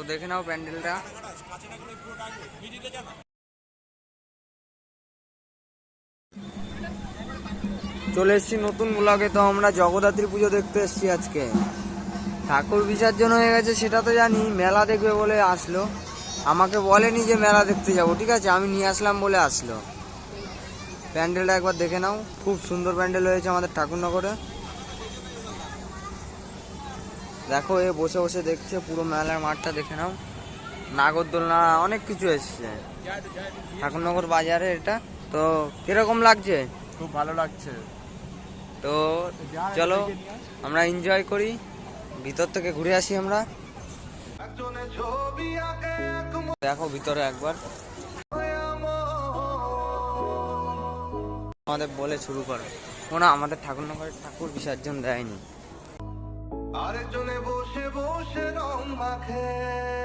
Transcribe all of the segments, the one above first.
তো দেখে নাও প্যান্ডেলটা। চলে এসেছি নতুন ব্লগে তো আমরা জগদ্ধাত্রী পুজো দেখতে এসেছি আজকে। ঠাকুর বিসর্জন হয়ে গেছে, সেটা তো জানি, মেলা দেখবে বলে আসলো। আমাকে বলেনি যে মেলা দেখতে যাব, ঠিক আছে? আমি নিয়ে আসলাম বলে আসলো। প্যান্ডেলটা একবার দেখে নাও, খুব সুন্দর প্যান্ডেল হয়েছে আমাদের ঠাকুরনগরে। দেখো এ বসে বসে দেখছে পুরো মেলার মাঠটা দেখে নাও। নাগরদোলনা অনেক কিছু এসছে। ঠাকুরনগর বাজারে এটা। তো কীরকম লাগছে? খুব ভালো লাগছে। তো চলো আমরা এনজয় করি। ভিতর থেকে ঘুরে আসি আমরা। দেখো ভিতরে একবার। আমাদের বলে শুরু করো। ওনা আমাদের ঠাকুরনগরের ঠাকুর বিসর্জন দেয়নি। আরেকজনে বসে বসে রং মাখে।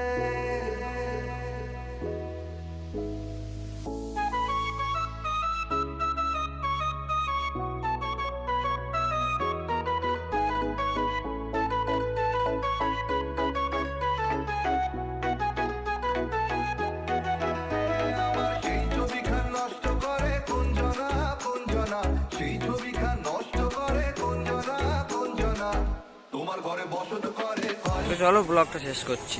তোমার ঘরে বসত করে। চলো ব্লগটা শেষ করছি।